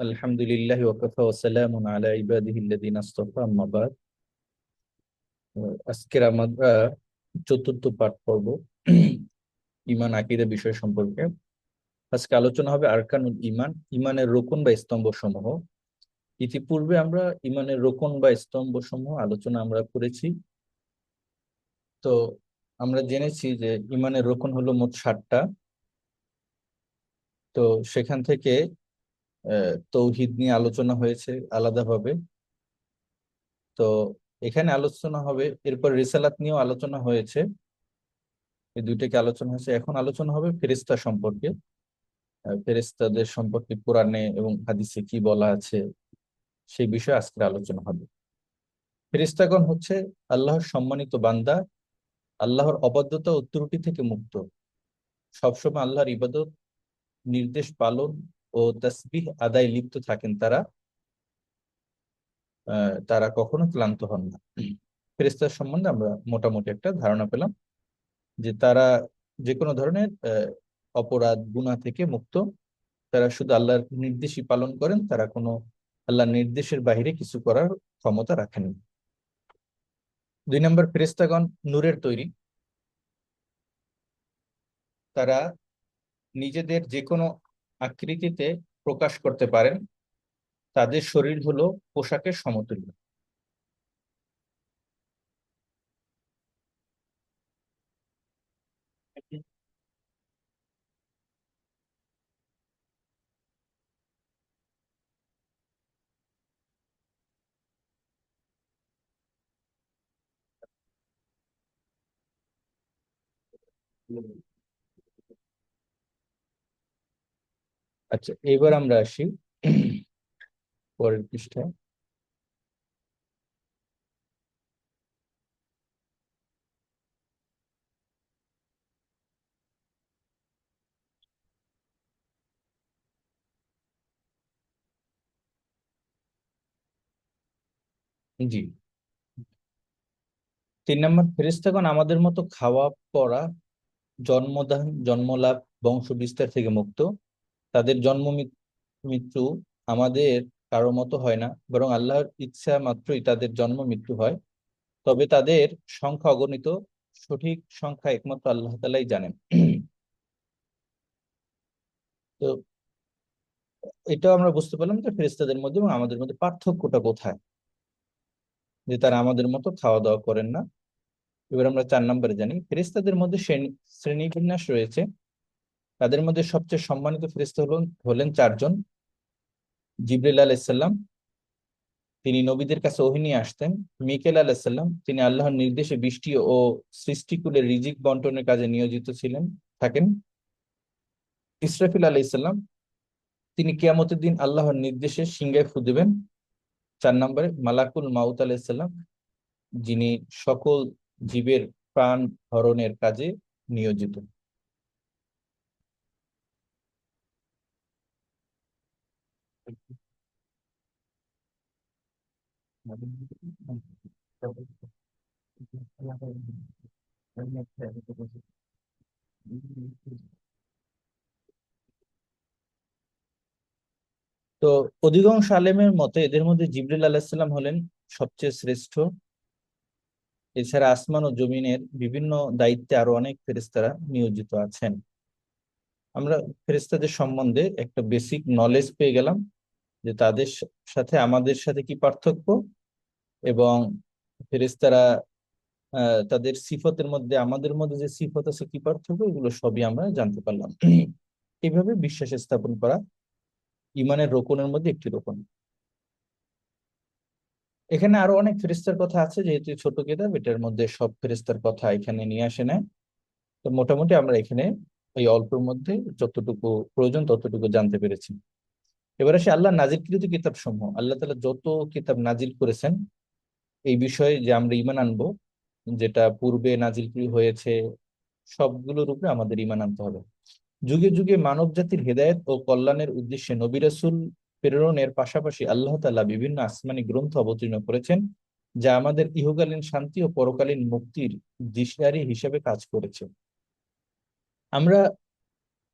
আলহামদুলিল্লাহ ওয়াকাফা ওয়াসালামুন আলা ইবাদিহিল্লাযিনা ইসতাফা আম্মা বাদ। আজকের আমরা চতুর্থ পাঠ পর্ব ইমান আকীদা বিষয় সম্পর্কে। আজকে আলোচনা হবে আরকানুল ইমান ইমানের রোকন বা স্তম্ভ সমূহ ইতিপূর্বে আমরা ইমানের রোকন বা স্তম্ভ সমূহ আলোচনা আমরা করেছি। তো আমরা জেনেছি যে ইমানের রোকন হলো মোট ষাটটা তো সেখান থেকে তৌহিদ নিয়ে আলোচনা হয়েছে আলাদাভাবে। তো এখানে আলোচনা হবে, এরপর রিসালাত নিয়েও আলোচনা হয়েছে। এই দুইটাকে আলোচনা হয়েছে। এখন আলোচনা হবে ফেরিস্তা সম্পর্কে। ফেরিস্তাদের সম্পর্কে কোরআনে এবং হাদিসে কি বলা আছে সেই বিষয়ে আজকের আলোচনা হবে। ফেরিস্তাগণ হচ্ছে আল্লাহর সম্মানিত বান্দা, আল্লাহর অবাধ্যতা ও ত্রুটি থেকে মুক্ত। সবসময় আল্লাহর ইবাদত, নির্দেশ পালন ও তসবিহ আদায় লিপ্ত থাকেন তারা তারা কখনো ক্লান্ত হন না। ফেরেস্তার সম্বন্ধে আমরা মোটামুটি একটা ধারণা পেলাম যে তারা যে কোনো ধরনের অপরাধ গুণা থেকে মুক্ত। তারা শুধু আল্লাহর নির্দেশই পালন করেন, তারা কোনো আল্লাহর নির্দেশের বাহিরে কিছু করার ক্ষমতা রাখেন দুই নম্বর ফেরেস্তাগণ নূরের তৈরি। তারা নিজেদের যে কোনো আকৃতিতে প্রকাশ করতে পারেন তাদের শরীর হলো পোশাকের সমতুল্য। আচ্ছা এবার আমরা আসি পরের পৃষ্ঠায়। জি। তিন নম্বর ফেরিস্তাগণ আমাদের মতো খাওয়া, পড়া, জন্মদান, জন্মলাভ বংশ বিস্তার থেকে মুক্ত। তাদের জন্ম মৃত্যু আমাদের কারও মতো হয় না, বরং আল্লাহর ইচ্ছা মাত্রই তাদের জন্ম মৃত্যু হয়। তবে তাদের সংখ্যা অগণিত, সঠিক সংখ্যা একমাত্র আল্লাহ তালাই জানেন। তো এটাও আমরা বুঝতে পারলাম যে ফেরিস্তাদের মধ্যে এবং আমাদের মধ্যে পার্থক্যটা কোথায়? যে তারা আমাদের মতো খাওয়া দাওয়া করেন না। এবার আমরা চার নম্বরে জানি ফেরিস্তাদের মধ্যে শ্রেণি বিন্যাস রয়েছে। তাদের মধ্যে সবচেয়ে সম্মানিত ফেরিস্তা হলেন হলেন চারজন। জিবরিল আলাইসাল্লাম তিনি নবীদের কাছে ওহিনী আসতেন। মিকেল আলাইসাল্লাম তিনি আল্লাহর নির্দেশে বৃষ্টি ও সৃষ্টিকুলের রিজিক বন্টনের কাজে নিয়োজিত ছিলেন, থাকেন। ইসরাফিল আলাইসাল্লাম তিনি কেয়ামতের দিন আল্লাহর নির্দেশে সিংহায় ফু দেবেন। চার নম্বরে মালাকুল মাউত আলাইসাল্লাম যিনি সকল জীবের প্রাণ হরণের কাজে নিয়োজিত। তো অধিকাংশ আলেমের মতে এদের মধ্যে জিবরুল আলাহিসাল্লাম হলেন সবচেয়ে শ্রেষ্ঠ। এছাড়া আসমান ও জমিনের বিভিন্ন দায়িত্বে আরও অনেক ফেরেস্তারা নিয়োজিত আছেন। আমরা ফেরেস্তাদের সম্বন্ধে একটা বেসিক নলেজ পেয়ে গেলাম। যে তাদের সাথে আমাদের সাথে কি পার্থক্য? এবং ফেরেস্তারা তাদের সিফতের মধ্যে, আমাদের মধ্যে যে সিফত আছে কি পার্থক্য? এগুলো সবই আমরা জানতে পারলাম। এইভাবে বিশ্বাস স্থাপন করা ইমানের রোকনের মধ্যে একটি রোকন। এখানে আরও অনেক ফেরিস্তার কথা আছে, যেহেতু ছোট কিতাব, এটার মধ্যে সব ফেরিস্তার কথা এখানে নিয়ে আসে না তো মোটামুটি আমরা এখানে এই অল্পের মধ্যে যতটুকু প্রয়োজন ততটুকু জানতে পেরেছি। এবার আসে আল্লাহ নাজিলকৃত কিতাব সমূহ আল্লাহ তালা যত কিতাব নাজিল করেছেন, এই বিষয়ে যে আমরা ইমান আনব, যেটা পূর্বে নাজিলকৃত হয়েছে, সবগুলোর উপরে আমাদের ইমান আনতে হবে। যুগে যুগে মানব জাতির হেদায়ত ও কল্যাণের উদ্দেশ্যে নবিরাসুল প্রেরণের পাশাপাশি আল্লাহ তালা বিভিন্ন আসমানি গ্রন্থ অবতীর্ণ করেছেন, যা আমাদের ইহকালীন শান্তি ও পরকালীন মুক্তির দিশারি হিসেবে কাজ করেছে। আমরা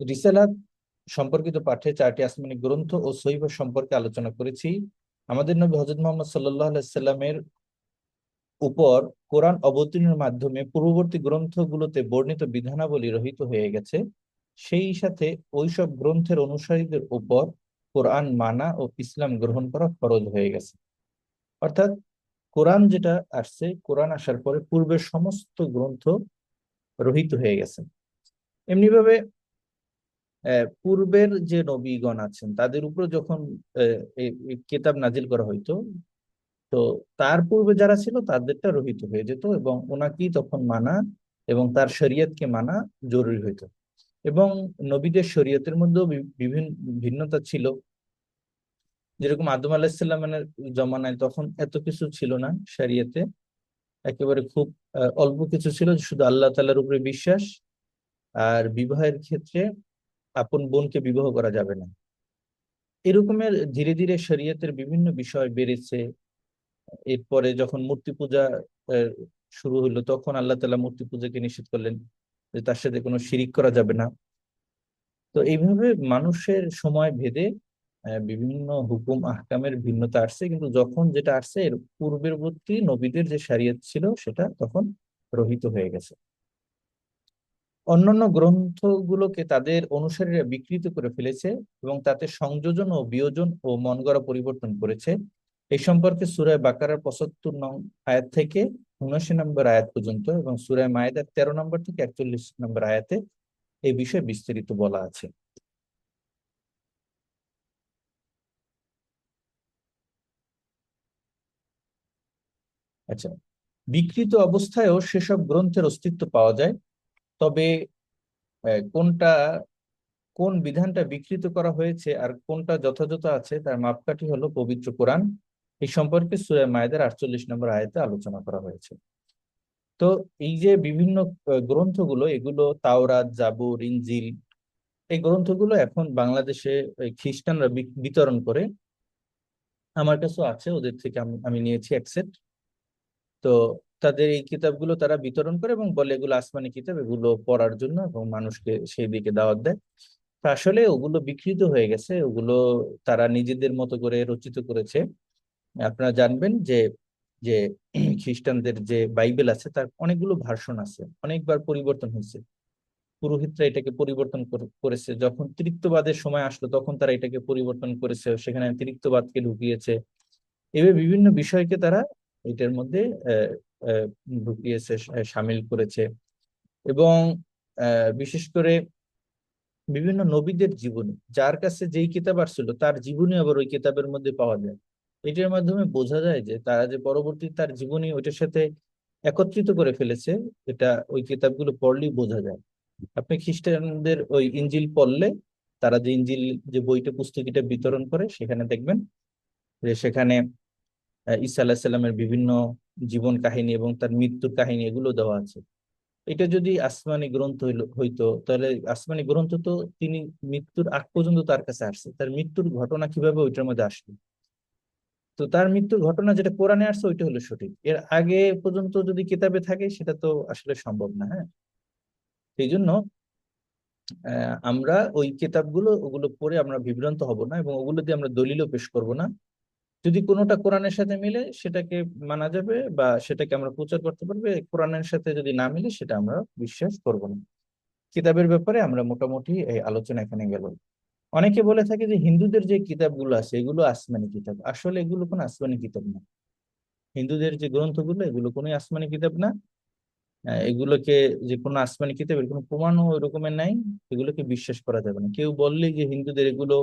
রিসালাত সম্পর্কিত পাঠে চারটি আসমানি গ্রন্থ ও সহিব সম্পর্কে আলোচনা করেছি। আমাদের নবী হজরত মোহাম্মদ সাল্লাহ সাল্লামের উপর কোরআন অবতীর্ণের মাধ্যমে পূর্ববর্তী গ্রন্থগুলোতে বর্ণিত বিধানাবলী রহিত হয়ে গেছে। সেই সাথে ওইসব গ্রন্থের অনুসারীদের উপর কোরআন মানা ও ইসলাম গ্রহণ করা ফরজ হয়ে গেছে। অর্থাৎ কোরআন যেটা আসছে, কোরআন আসার পরে পূর্বের সমস্ত গ্রন্থ রহিত হয়ে গেছে। এমনিভাবে পূর্বের যে নবীগণ আছেন, তাদের উপর যখন কিতাব নাজিল করা হইতো, তো তার পূর্বে যারা ছিল, তাদেরটা রহিত হয়ে যেত এবং ওনাকেই তখন মানা এবং তার শরীয়তকে মানা জরুরি হইতো। এবং নবীদের শরীয়তের মধ্যেও বিভিন্ন, ভিন্নতা ছিল। যেরকম আদম আলাহিসাল্লামের জমানায় তখন এত কিছু ছিল না শরিয়তে। একেবারে খুব অল্প কিছু ছিল, শুধু আল্লাহ তালার উপরে বিশ্বাস আর বিবাহের ক্ষেত্রে আপন বোনকে বিবাহ করা যাবে না। এরকমের ধীরে ধীরে শরীয়তের বিভিন্ন বিষয় বেড়েছে। এরপরে যখন মূর্তি পূজা শুরু হলো তখন আল্লাহ তালা মূর্তি পূজাকে নিষেধ করলেন যে তার সাথে কোনো শিরিক করা যাবে না। তো এইভাবে মানুষের সময় ভেদে বিভিন্ন হুকুম, আহকামের ভিন্নতা আসছে। কিন্তু যখন যেটা আসছে, এর পূর্বেরবর্তী নবীদের যে সারিয়ত ছিল, সেটা তখন রহিত হয়ে গেছে। অন্যান্য গ্রন্থগুলোকে তাদের অনুসারীরা বিকৃত করে ফেলেছে এবং তাতে সংযোজন ও বিয়োজন ও মন পরিবর্তন করেছে। এই সম্পর্কে সুরায় বাকারার পঁচাত্তর নং আয়াত থেকে উনআশি নম্বর আয়াত পর্যন্ত এবং সুরায় মায়েদার তেরো নম্বর থেকে একচল্লিশ নম্বর আয়াতে এই বিষয়ে বিস্তারিত বলা আছে। আচ্ছা বিকৃত অবস্থায়ও সেসব গ্রন্থের অস্তিত্ব পাওয়া যায়। তবে কোনটা, কোন বিধানটা বিকৃত করা হয়েছে আর কোনটা যথাযথ আছে তার মাপকাঠি হলো পবিত্র কোরআন। এই সম্পর্কে সুরে মায়েদের আটচল্লিশ নম্বর আয়তে আলোচনা করা হয়েছে। তো এই যে বিভিন্ন গ্রন্থগুলো, এগুলো তাওরাত, জাবুর ইঞ্জিল এই গ্রন্থগুলো এখন বাংলাদেশে খ্রিস্টানরা বিতরণ করে। আমার কাছেও আছে, ওদের থেকে আমি নিয়েছি অ্যাকসেপ্ট তো তাদের এই কিতাবগুলো তারা বিতরণ করে এবং বলে এগুলো আসমানি কিতাব, এগুলো পড়ার জন্য এবং মানুষকে সেই দিকে দাওয়াত দেয়। আসলে ওগুলো বিকৃত হয়ে গেছে, ওগুলো তারা নিজেদের মতো করে রচিত করেছে। আপনারা জানবেন যে যে খ্রিস্টানদের যে বাইবেল আছে, তার অনেকগুলো ভার্সন আছে, অনেকবার পরিবর্তন হয়েছে। পুরোহিতরা এটাকে পরিবর্তন করেছে। যখন তৃত্ববাদের সময় আসলো, তখন তারা এটাকে পরিবর্তন করেছে, সেখানে তৃত্ববাদকে ঢুকিয়েছে এভাবে বিভিন্ন বিষয়কে তারা এটার মধ্যে ঢুকিয়েছে সামিল করেছে। এবং বিশেষ করে বিভিন্ন নবীদের জীবনী, যার কাছে যেই কিতাব আসছিল, তার জীবনী আবার ওই কিতাবের মধ্যে পাওয়া যায়। এটার মাধ্যমে বোঝা যায় যে, তারা যে পরবর্তী তার জীবনী ওইটার সাথে একত্রিত করে ফেলেছে, এটা ওই কিতাবগুলো পড়লেই বোঝা যায়। আপনি খ্রিস্টানদের ওই ইঞ্জিল পড়লে, তারা যে ইঞ্জিল, যে বইটা, পুস্তকিটা বিতরণ করে, সেখানে দেখবেন যে সেখানে ঈসা আলাহিসাল্লামের বিভিন্ন জীবন কাহিনী এবং তার মৃত্যুর কাহিনী এগুলো দেওয়া আছে। এটা যদি আসমানি গ্রন্থ হইতো, তাহলে আসমানি গ্রন্থ তো তিনি মৃত্যুর আগ পর্যন্ত তার কাছে আসছে। তার মৃত্যুর ঘটনা কীভাবে ওইটার মধ্যে আসবে তো তার মৃত্যুর ঘটনা যেটা কোরআনে আসছে, ওইটা হলো সঠিক। এর আগে পর্যন্ত যদি কিতাবে থাকে, সেটা তো আসলে সম্ভব না হ্যাঁ? সেই জন্য আমরা ওই কিতাবগুলো, ওগুলো পড়ে আমরা বিভ্রান্ত হব না এবং ওগুলো দিয়ে আমরা দলিলও পেশ করব না। যদি কোনোটা কোরআনের সাথে মিলে সেটাকে মানা যাবে বা সেটাকে আমরা প্রচার করতে পারবে কোরআনের সাথে যদি না মিলে সেটা আমরা বিশ্বাস করব না। কিতাবের ব্যাপারে আমরা মোটামুটি এই আলোচনা এখানে গেল। অনেকে বলে থাকে যে হিন্দুদের যে কিতাবগুলো আছে, এগুলো আসমানি কিতাব। আসলে এগুলো কোনো আসমানি কিতাব না। হিন্দুদের যে গ্রন্থগুলো, এগুলো কোনো আসমানি কিতাব না। এগুলোকে যে কোনো আসমানি কিতাবের কোনো প্রমাণও ওই রকমের নাই। এগুলোকে বিশ্বাস করা যাবে না। কেউ বললে যে হিন্দুদের এগুলো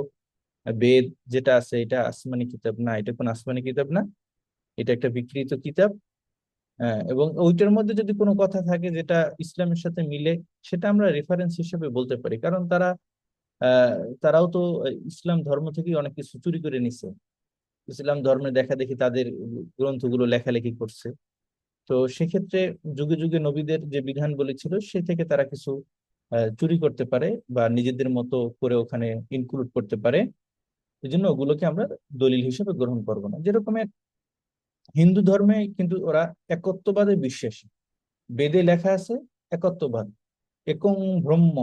বেদ যেটা আছে, এটা আসমানি কিতাব না, এটা কোন আসমানি কিতাব না, এটা একটা বিকৃত কিতাব। হ্যাঁ এবং ওইটার মধ্যে যদি কোনো কথা থাকে যেটা ইসলামের সাথে মিলে, সেটা আমরা রেফারেন্স হিসেবে বলতে পারি। কারণ তারা তারাও তো ইসলাম ধর্ম থেকেই অনেক কিছু চুরি করে নিছে। ইসলাম ধর্মের দেখা দেখি তাদের গ্রন্থগুলো লেখালেখি করছে। তো সেক্ষেত্রে যুগে যুগে নবীদের যে বিধান বলেছিল, সে থেকে তারা কিছু চুরি করতে পারে বা নিজেদের মতো করে ওখানে ইনক্লুড করতে পারে। এই জন্য ওগুলোকে আমরা দলিল হিসেবে গ্রহণ করব না। যেরকম হিন্দু ধর্মে কিন্তু ওরা একত্ববাদে বিশ্বাসী। বেদে লেখা আছে একত্ববাদ। একং ব্রহ্ম,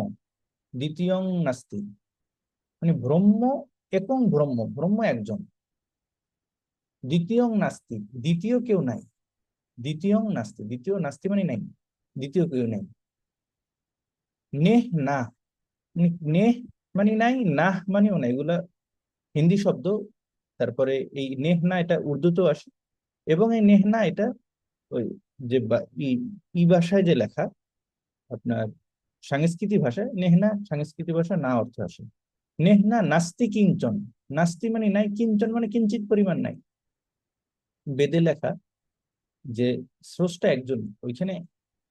দ্বিতীয়ং নাস্তি। মানে ব্রহ্ম একং ব্রহ্ম ব্রহ্ম একজন। দ্বিতীয়ং নাস্তি, দ্বিতীয় কেউ নাই। দ্বিতীয়ং নাস্তি, দ্বিতীয় নাস্তি মানে নাই, দ্বিতীয় কেউ নাই। নেহ না মানে নেহ মানে নাই, নাহ মানেও নাই। এগুলা হিন্দি শব্দ, তারপরে এই নেহ না এটা উর্দুতেও আসে। এবং এই নেহনা, এটা ওই যে ই ভাষায় যে লেখা, আপনার সাংস্কৃতিক ভাষায়, নেহনা সাংস্কৃতিক ভাষা না অর্থ আসে। নেহনা নাস্তি কিঞ্চন। নাস্তি মানে নাই, কিঞ্চন মানে কিঞ্চিত পরিমাণ নাই। বেদে লেখা যে স্রষ্টা একজন, ওইখানে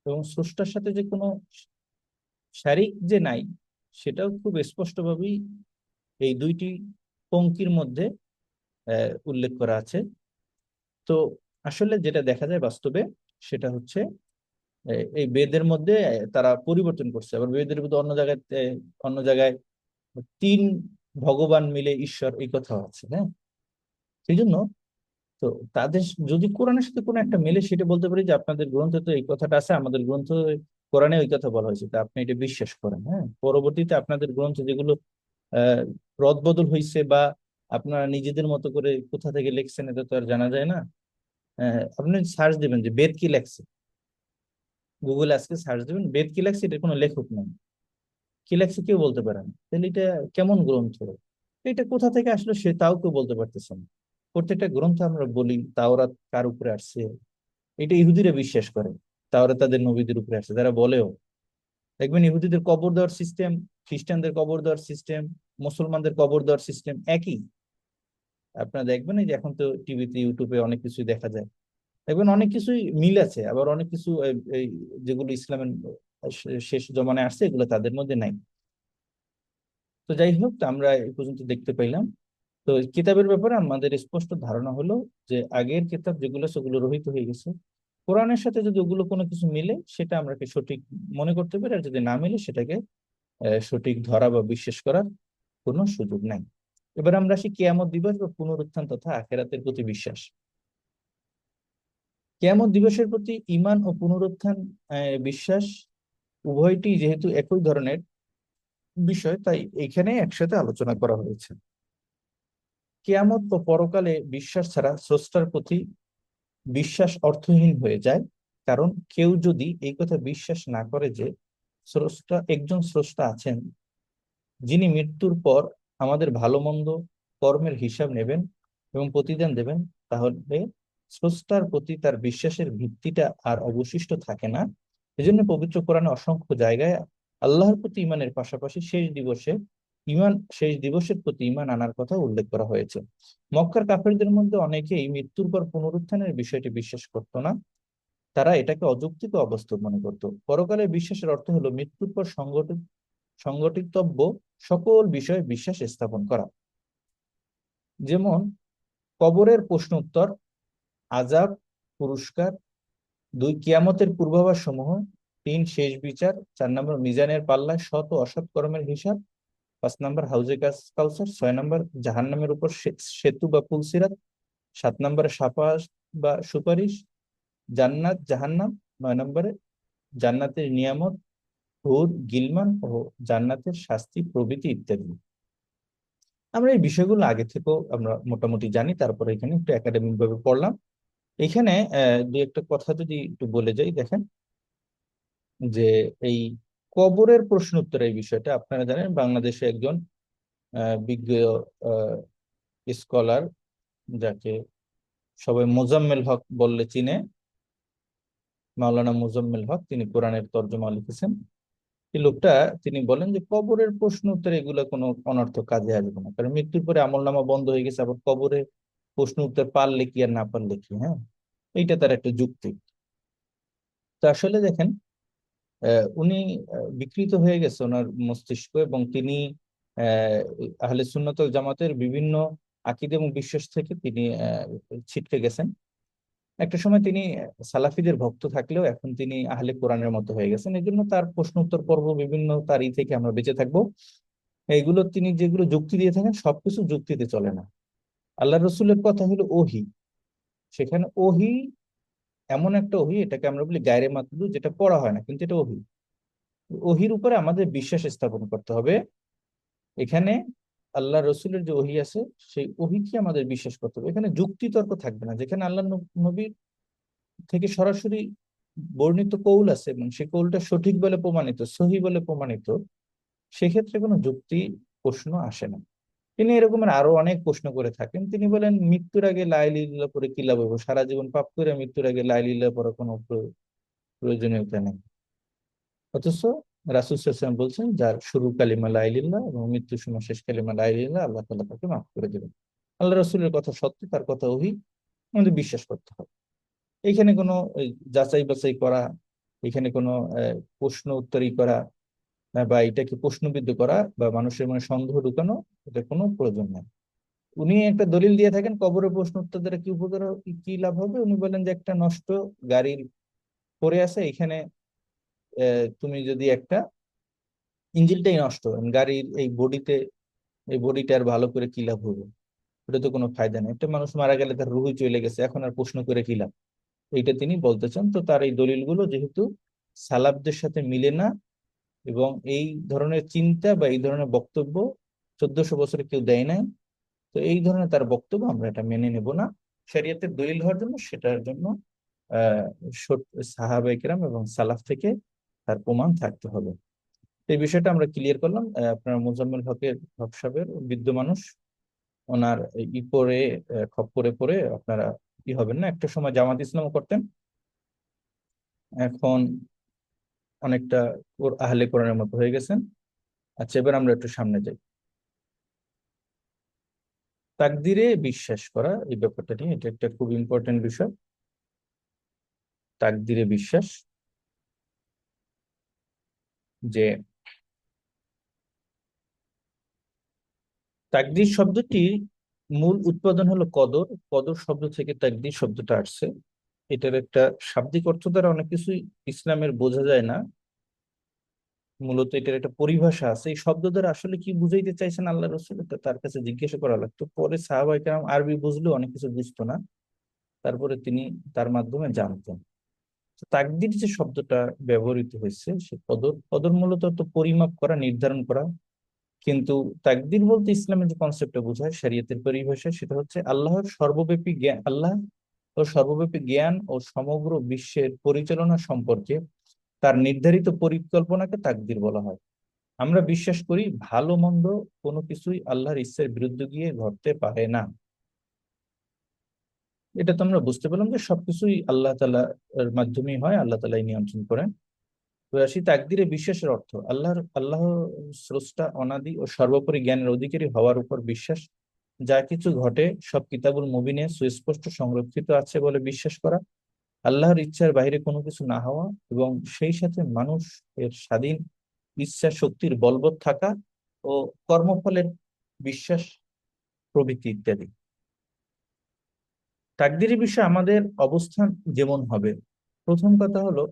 এবং স্রষ্টার সাথে যে কোনো শারীরিক যে নাই, সেটাও খুব স্পষ্টভাবেই এই দুইটি পঙ্ক্তির মধ্যে উল্লেখ করা আছে। তো আসলে যেটা দেখা যায় বাস্তবে, সেটা হচ্ছে এই বেদের মধ্যে তারা পরিবর্তন করছে। আবার বেদের মধ্যে অন্য জায়গায় অন্য জায়গায় তিন ভগবান মিলে ঈশ্বর এই কথাও আছে হ্যাঁ? সেই জন্য তো তাদের যদি কোরআনের সাথে কোনো একটা মেলে, সেটা বলতে পারি যে আপনাদের গ্রন্থে তো এই কথাটা আছে, আমাদের গ্রন্থ, কোরআনে ওই কথা বলা হয়েছে। তা আপনি এটা বিশ্বাস করেন হ্যাঁ? পরবর্তীতে আপনাদের গ্রন্থ যেগুলো রদবদল হয়েছে বা আপনারা নিজেদের মতো করে কোথা থেকে লিখছেন এটা তো আর জানা যায় না। আপনি সার্চ দিবেন যে বেদ কি লেখছে। গুগলে আজকে সার্চ দিবেন, বেদ কি লেখছে এটা কোনো লেখক নেই। কি লেখছে কেউ বলতে পারে না। তাহলে এটা কেমন গ্রন্থ? এটা কোথা থেকে আসলে সে তাও কেউ বলতে পারতেছে না। প্রত্যেকটা গ্রন্থ আমরা বলি, তাওরাত কার উপরে আসছে? এটা ইহুদিরা বিশ্বাস করে তাওরা তাদের নবীদের উপরে আসছে। তারা বলেও, দেখবেন ইহুদিদের কবর দেওয়ার সিস্টেম খ্রিস্টানদের কবর দেওয়ার সিস্টেম মুসলমানদের কবর দেওয়ার সিস্টেম একই। আপনারা দেখবেন যে এখন তো টিভিতে ইউটিউবে অনেক কিছুই দেখা যায়। দেখবেন অনেক কিছুই মিল আছে, আবার অনেক কিছু যেগুলো ইসলামের শেষ জমানায় আসছে, এগুলো তাদের মধ্যে নাই। তো যাই হোক, আমরা এই পর্যন্ত দেখতে পাইলাম তো কিতাবের ব্যাপারে আমাদের স্পষ্ট ধারণা হলো যে আগের কিতাব যেগুলো সেগুলো রহিত হয়ে গেছে। কোরআনের সাথে যদি ওগুলো কোনো কিছু মিলে, সেটা আমরা সঠিক মনে করতে পারি, আর যদি না মিলে, সেটাকে সঠিক ধরা বা বিশ্বাস করার কোনো সুযোগ নাই। এবার আমরা আসি কেয়ামত দিবস বা পুনরুত্থান তথা আখেরাতের প্রতি বিশ্বাস। কেয়ামত দিবসের প্রতি ঈমান ও পুনরুত্থান বিশ্বাস উভয়টি যেহেতু একই ধরনের বিষয়, তাই এখানে একসাথে আলোচনা করা হয়েছে। কেয়ামত ও পরকালে বিশ্বাস ছাড়া স্রষ্টার প্রতি বিশ্বাস অর্থহীন হয়ে যায়, কারণ কেউ যদি এই কথা বিশ্বাস না করে যে স্রষ্টা, একজন স্রষ্টা আছেন, যিনি মৃত্যুর পর আমাদের ভালো মন্দ কর্মের হিসাব নেবেন এবং প্রতিদান দেবেন, তাহলে স্রষ্টার প্রতি তার বিশ্বাসের ভিত্তিটা আর অবশিষ্ট থাকে না। এজন্য পবিত্র কোরআনে অসংখ্য জায়গায় আল্লাহর প্রতি ইমানের পাশাপাশি শেষ দিবসে ইমান, শেষ দিবসের প্রতি ইমান আনার কথা উল্লেখ করা হয়েছে। মক্কার কাফেরদের মধ্যে অনেকেই মৃত্যুর পর পুনরুত্থানের বিষয়টি বিশ্বাস করতো না। তারা এটাকে অযৌক্তিক ও অবাস্তব মনে করত। পরকালের বিশ্বাসের অর্থ হলো মৃত্যুর পর সংগঠিত, সংগঠিতব্য সকল বিষয়ে বিশ্বাস স্থাপন করা। যেমন, কবরের প্রশ্ন উত্তর আজাব পুরস্কার, দুই কিয়ামতের পূর্বাভাস সমূহ, তিন শেষ বিচার, চার নম্বর মিজানের পাল্লা ও অসৎ কর্মের হিসাব, পাঁচ নম্বর হাউজে কাউসার ছয় নম্বর জাহান্নামের উপর সেতু বা পুলসিরাত সাত নম্বরে সাফাস বা সুপারিশ জান্নাত, জাহান্নাম, নয় নম্বরে জান্নাতের নিয়ামত হুর গিলমান ও জান্নাতের শাস্তি, প্রভৃতি ইত্যাদি। আমরা এই বিষয়গুলো আগে থেকেও আমরা মোটামুটি জানি, তারপরে এখানে একটু একাডেমিক ভাবে পড়লাম। এখানে দু একটা কথা যদি একটু বলে যাই, দেখেন। যে এই কবরের প্রশ্ন উত্তর এই বিষয়টা, আপনারা জানেন, বাংলাদেশে একজন বিজ্ঞ স্কলার, যাকে সবাই মোজাম্মেল হক বললে চিনে মাওলানা মুজাম্মেল হক তিনি কোরআনের তর্জমা লিখেছেন। এই লোকটা তিনি বলেন যে কবরের প্রশ্ন উত্তর এগুলো কোনো অনর্থক কাজে আসবে না। কারণ মৃত্যুর পরে আমলনামা বন্ধ হয়ে গেছে আবার কবরে প্রশ্ন উত্তর পারলে কি আর না পারলে কি হ্যাঁ? এইটা তার একটা যুক্তি। তো আসলে দেখেন উনি বিকৃত হয়ে গেছে ওনার মস্তিষ্ক এবং তিনি আহ, আহলে সুন্নত জামাতের বিভিন্ন আকিদা এবং বিশ্বাস থেকে তিনি ছিটকে গেছেন। একটা সময় তিনি সালাফিদের ভক্ত থাকলেও এখন তিনি আহলে কোরআনের মতো হয়ে গেছেন। এই জন্য তার প্রশ্ন উত্তর পর্ব বিভিন্ন তার ই থেকে আমরা বেঁচে থাকব। এইগুলো তিনি যেগুলো যুক্তি দিয়ে থাকেন সবকিছু যুক্তিতে চলে না। আল্লাহ রসুলের কথা হলো ওহি। সেখানে ওহি এমন একটা ওহি, এটাকে আমরা বলি গায়রে মাতলু যেটা পড়া হয় না, কিন্তু এটা ওহি। ওহির উপরে আমাদের বিশ্বাস স্থাপন করতে হবে। এখানে আল্লাহ রসুলের যে ওহি আছে, সেই ওহিকে আমাদের বিশ্বাস করতে হবে। এখানে যুক্তি তর্ক থাকবে না। যেখানে আল্লাহ নবীর থেকে সরাসরি বর্ণিত কৌল আছে, এবং সে কৌলটা সঠিক বলে প্রমাণিত, সহি বলে প্রমাণিত, সেক্ষেত্রে কোনো যুক্তি প্রশ্ন আসে না। তিনি এরকমের আরও অনেক প্রশ্ন করে থাকেন। তিনি বলেন, মৃত্যুর আগে লাইলিল্লা পরে কি লাভ হব সারা জীবন পাপ করে মৃত্যুর আগে লাইলিল্লা পরে কোনো প্রয়োজনীয়তা নেই। অথচ রাসুসাম বলছেন, যার শুরু কালিমা লাইলিল্লাহ এবং মৃত্যুর সময় শেষ কালিমা লাইলিল্লাহ আল্লাহ তালা তাকে মাফ করে দেবেন। আল্লাহ রসুলের কথা সত্য, তার কথা ওহি, আমাদের বিশ্বাস করতে হবে। এখানে কোনো যাচাই বাছাই করা এখানে কোনো প্রশ্ন উত্তরই করা বা এটাকে প্রশ্নবিদ্ধ করা বা মানুষের মনে সন্দেহ ঢুকানো, এটা কোনো প্রয়োজন নেই। উনি একটা দলিল দিয়ে থাকেন, কবরের প্রশ্ন উত্তর দ্বারা কি উপকার কি লাভ হবে? উনি বলেন যে একটা নষ্ট গাড়ির পরে আছে এখানে তুমি যদি একটা ইঞ্জিনটাই নষ্ট গাড়ির এই বডিতে, এই বডিটা আর ভালো করে কি লাভ হবে? ওটা তো কোনো ফায়দা নেই। একটা মানুষ মারা গেলে তার রুহই চলে গেছে, এখন আর প্রশ্ন করে কি লাভ? এইটা তিনি বলতে চান তো তার এই দলিলগুলো যেহেতু সালাবদের সাথে মিলে না, এবং এই ধরনের চিন্তা বা এই ধরনের বক্তব্য চোদ্দশো বছরে কেউ দেয় নাই, তো এই ধরনের তার বক্তব্য আমরা এটা মেনে নেব না। শরিয়াতের দলিল হওয়ার জন্য সেটার জন্য, আহ সাহাবাইকেরাম এবং সালাফ থেকে তার প্রমাণ থাকতে হবে। এই বিষয়টা আমরা ক্লিয়ার করলাম। আপনার মোজাম্মেল হকের হক সাহেবের বৃদ্ধ মানুষ, ওনার ই পরে খপ্পরে পরে আপনারা কি হবেন না। একটা সময় জামাত ইসলামও করতেন। এখন অনেকটা ওর আহলে কোরআনের মতো হয়ে গেছেন। আচ্ছা এবার আমরা একটু সামনে যাই। তাকদিরে বিশ্বাস করা এই ব্যাপারটা নিয়ে এটা একটা খুব ইম্পর্টেন্ট বিষয়। তাকদিরে বিশ্বাস। যে তাকদির শব্দটি মূল উৎপাদন হলো কদর। কদর শব্দ থেকে তাকদির শব্দটা আসছে। এটার একটা শাব্দিক অর্থ দ্বারা অনেক কিছুই ইসলামের বোঝা যায় না। মূলত এটার একটা পরিভাষা আছে। এই শব্দ দ্বারা আসলে কি বুঝাইতে চাইছেন আল্লাহ রসুল? তার কাছে জিজ্ঞাসা করা লাগতো। পরে সাহাবাই কেরাম আরবি বুঝলেও অনেক কিছু বুঝতো না। তারপরে তিনি তার মাধ্যমে জানতেন। তাকদির যে শব্দটা ব্যবহৃত হয়েছে, সে কদর কদর মূলত তো পরিমাপ করা, নির্ধারণ করা। কিন্তু তাকদির বলতে ইসলামের যে কনসেপ্টটা বোঝায়, শরীয়তের পরিভাষায়, সেটা হচ্ছে আল্লাহর সর্বব্যাপী জ্ঞান আল্লাহ ও সর্বব্যাপী জ্ঞান ও সমগ্র বিশ্বের পরিচালনা সম্পর্কে তার নির্ধারিত পরিকল্পনাকে তাকদির বলা হয়। আমরা বিশ্বাস করি ভালো, মন্দ কোনো কিছুই আল্লাহর ইচ্ছার বিরুদ্ধে গিয়ে ঘটতে পারে না। এটা তো আমরা বুঝতে পারলাম যে সবকিছুই আল্লাহ তালার মাধ্যমেই হয়, আল্লাহ তালাই নিয়ন্ত্রণ করেন। আসি তাকদিরে বিশ্বাসের অর্থ। আল্লাহর আল্লাহ স্রষ্টা অনাদি ও সর্বোপরি জ্ঞানের অধিকারী হওয়ার উপর বিশ্বাস। যা কিছু ঘটে, সব কিতাবুল মুবিনে সুস্পষ্ট সংরক্ষিত আছে বলে বিশ্বাস করা। আল্লাহর ইচ্ছার বাইরে কোনো কিছু না হওয়া এবং সেই সাথে মানুষ এর স্বাধীন ইচ্ছা শক্তির বলবৎ থাকা ও কর্মফলের বিশ্বাস প্রভৃতি ইত্যাদি। তাকদিরের বিষয়ে আমাদের অবস্থান যেমন হবে। প্রথম কথা হলো,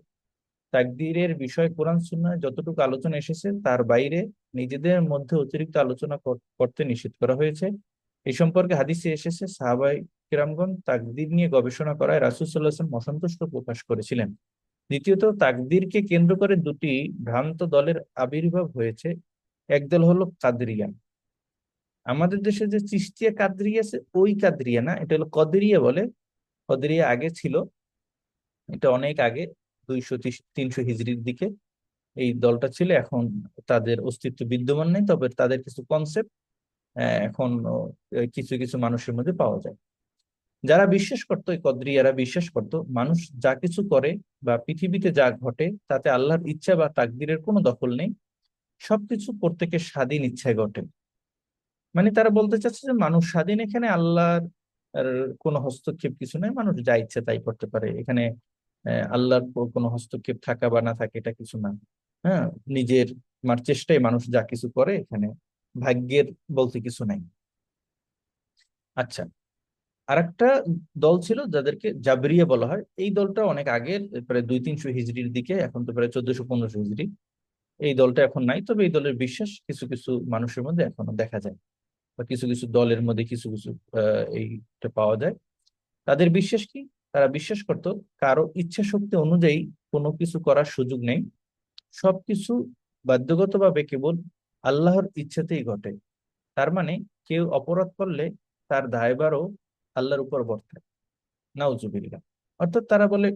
তাকদিরের বিষয় কোরআন, সুন্নায় যতটুকু আলোচনা এসেছে, তার বাইরে নিজেদের মধ্যে অতিরিক্ত আলোচনা করতে নিষেধ করা হয়েছে। এই সম্পর্কে হাদিসে এসেছে, সাহাবাই কিরামগণ তাকদির নিয়ে গবেষণা করায় রাসুসাল্লাহ অসন্তুষ্ট প্রকাশ করেছিলেন। দ্বিতীয়ত, তাকদিরকে কেন্দ্র করে দুটি ভ্রান্ত দলের আবির্ভাব হয়েছে। একদল হলো কাদরিয়া। আমাদের দেশে যে চিস্তিয়া কাদরিয়া আছে, ওই কাদরিয়া না, এটা হলো কদরিয়া বলে। কদরিয়া আগে ছিল, এটা অনেক আগে, দুইশো তিনশো হিজড়ির দিকে। এই দলটা ছিল, এখন তাদের অস্তিত্ব বিদ্যমান নেই, তবে তাদের কিছু কনসেপ্ট এখন কিছু কিছু মানুষের মধ্যে পাওয়া যায়। যারা বিশ্বাস করতো, এই কদ্রিয়ারা বিশ্বাস করত, মানুষ যা কিছু করে বা পৃথিবীতে যা ঘটে, তাতে আল্লাহর ইচ্ছা বা তাকদিরের কোনো দখল নেই। সবকিছু প্রত্যেকের স্বাধীন ইচ্ছায় ঘটে। মানে তারা বলতে চাচ্ছে যে মানুষ স্বাধীন এখানে, আল্লাহর কোনো হস্তক্ষেপ কিছু নাই, মানুষ যা ইচ্ছে তাই করতে পারে। এখানে আল্লাহর কোনো হস্তক্ষেপ থাকা বা না থাকে এটা কিছু না। হ্যাঁ নিজের মার চেষ্টায় মানুষ যা কিছু করে এখানে, ভাগ্যের বলতে কিছু নাই। আচ্ছা আরেকটা দল ছিল যাদেরকে জাবরিয়া বলা হয়। এই দলটা অনেক আগের, প্রায় দুই তিনশো হিজড়ির দিকে, এখন তো প্রায় চোদ্দশো পনেরোশো হিজড়ি। এই দলটা এখন নাই, তবে এই দলের বিশ্বাস কিছু কিছু মানুষের মধ্যে এখনও দেখা যায়। বা কিছু কিছু দলের মধ্যে কিছু কিছু এইটা পাওয়া যায়। তাদের বিশ্বাস কি? তারা বিশ্বাস করত কারও ইচ্ছা শক্তি অনুযায়ী কোনো কিছু করার সুযোগ নেই। সবকিছু বাধ্যগতভাবে কেবল আল্লাহর ইচ্ছাতেই ঘটে। তার মানে কেউ অপরাধ করলে তার দায়বারও আল্লাহর উপর বর্তায়। নাউজুবিল্লাহ। অর্থাৎ তারা বলে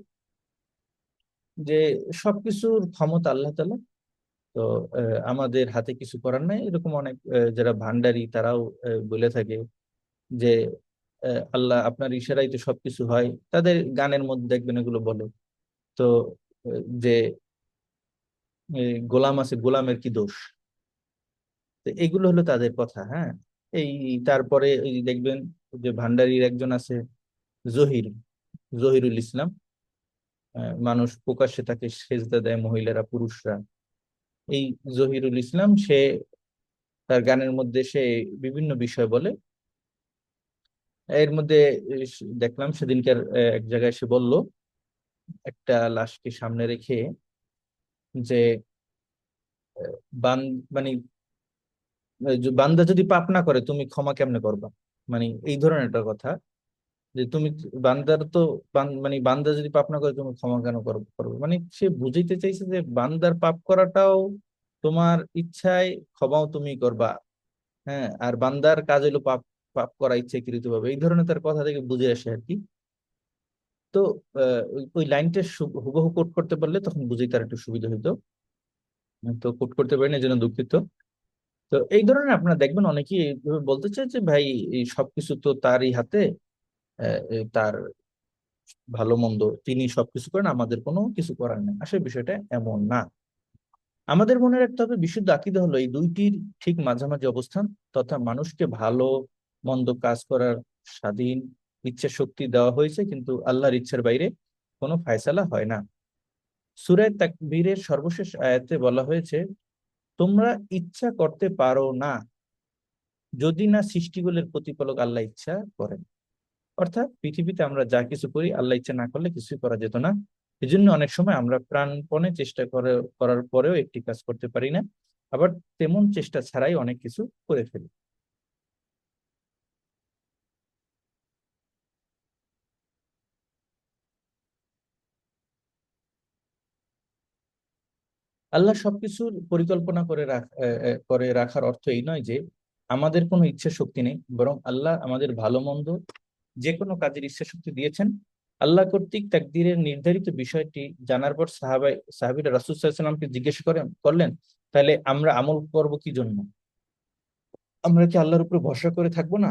যে সবকিছুর ক্ষমতা আল্লাহ তালা তো আমাদের হাতে কিছু করার নাই। এরকম অনেক যারা ভান্ডারি তারাও বলে থাকে যে আল্লাহ আপনার ইশারাই তো সবকিছু হয়। তাদের গানের মধ্যে দেখবেন এগুলো বলে। তো যে গোলাম আছে, গোলামের কি দোষ? তো এগুলো হলো তাদের কথা হ্যাঁ? এই তারপরে দেখবেন যে ভান্ডারির একজন আছে জহির, জহিরুল ইসলাম। মানুষ প্রকাশ্যে তাকে সেজদা দেয় মহিলারা, পুরুষরা। এই জহিরুল ইসলাম, সে তার গানের মধ্যে সে বিভিন্ন বিষয় বলে। এর মধ্যে দেখলাম সেদিনকার এক জায়গায় সে বলল, একটা লাশকে সামনে রেখে যে বান মানে বান্দা যদি পাপ না করে, তুমি ক্ষমা কেমনে করবা? মানে এই ধরনের একটা কথা। যে তুমি বান্দার তো মানে বান্দা যদি পাপ না করে, তুমি ক্ষমা কেন কর- করবে? মানে সে বুঝাইতে চাইছে যে বান্দার পাপ করাটাও তোমার ইচ্ছায় ক্ষমাও তুমি করবা। হ্যাঁ আর বান্দার কাজ হলো পাপ পাপ করা ইচ্ছাকৃত ভাবে এই ধরনের তার কথা থেকে বুঝে আসে আর কি। তো ওই- লাইনটা হুবহু কোট করতে পারলে তখন বুঝেই তার একটু সুবিধা হইতো। তো কোট করতে পারিনি, এই জন্য দুঃখিত। তো এই ধরনের আপনারা দেখবেন, অনেকেই বলতে চায় যে, ভাই সবকিছু তো তারই হাতে। তার ভালো মন্দ তিনি সবকিছু করেন, আমাদের কোনো কিছু করার নেই। আসলে বিষয়টা এমন না। আমাদের মনে রাখতে হবে, বিশুদ্ধ আকীদা হলো এই দুইটির ঠিক মাঝামাঝি অবস্থান তথা মানুষকে ভালো, মন্দ কাজ করার স্বাধীন ইচ্ছা শক্তি দেওয়া হয়েছে, কিন্তু আল্লাহর ইচ্ছার বাইরে কোনো ফায়সালা হয় না। সুরায় তাকবীরের সর্বশেষ আয়াতে বলা হয়েছে, তোমরা ইচ্ছা করতে পারো না, যদি না সৃষ্টিগুলোর প্রতিপালক আল্লাহ ইচ্ছা করেন। অর্থাৎ পৃথিবীতে আমরা যা কিছু করি, আল্লাহ ইচ্ছা না করলে কিছুই করা যেত না। এই জন্য অনেক সময় আমরা প্রাণপণে চেষ্টা করে, করার পরেও একটি কাজ করতে পারি না। আবার তেমন চেষ্টা ছাড়াই অনেক কিছু করে ফেলি। আল্লাহ সবকিছুর পরিকল্পনা করে করে রাখার অর্থ এই নয় যে, আমাদের কোনো ইচ্ছা শক্তি নেই। বরং আল্লাহ আমাদের ভালো মন্দ যে কোনো কাজের ইচ্ছা শক্তি দিয়েছেন। আল্লাহ কর্তৃক তাকদীরের নির্ধারিত বিষয়টি জানার পর সাহাবাই, সাহাবিরা রাসূল সাল্লাল্লাহু আলাইহি সাল্লামকে জিজ্ঞেস করেন, করলেন, তাহলে আমরা আমল করব কি জন্য? আমরা কি আল্লাহর উপর ভরসা করে থাকব না?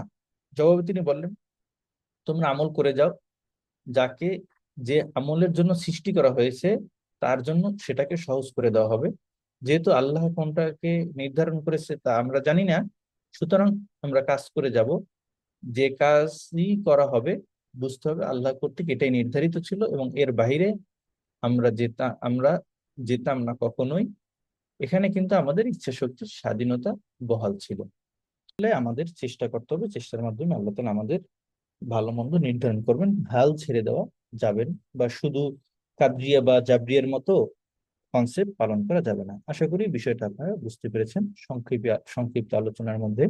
জবাবে তিনি বললেন, তোমরা আমল করে যাও, যাকে যে আমলের জন্য সৃষ্টি করা হয়েছে, তার জন্য সেটাকে সহজ করে দেওয়া হবে। যেহেতু আল্লাহ কোনটাকে নির্ধারণ করেছে তা আমরা জানি না, সুতরাং আমরা কাজ করে যাব। যে কাজই করা হবে, বুঝতে হবে আল্লাহ কর্তৃক এটাই নির্ধারিত ছিল এবং এর বাইরে আমরা যেতাম আমরা যেতাম না কখনোই। এখানে কিন্তু আমাদের ইচ্ছা শক্তির স্বাধীনতা বহাল ছিল। আমাদের চেষ্টা করতে হবে, চেষ্টার মাধ্যমে আল্লাহ তাআলা আমাদের ভালো মন্দ নির্ধারণ করবেন হাল ছেড়ে দেওয়া যাবেন বা শুধু কাবরিয়া বা জাবরিয়ার মতো কনসেপ্ট পালন করা যাবে না। আশা করি বিষয়টা আপনারা বুঝতে পেরেছেন। সংক্ষিপ্ত সংক্ষিপ্ত আলোচনার মধ্যে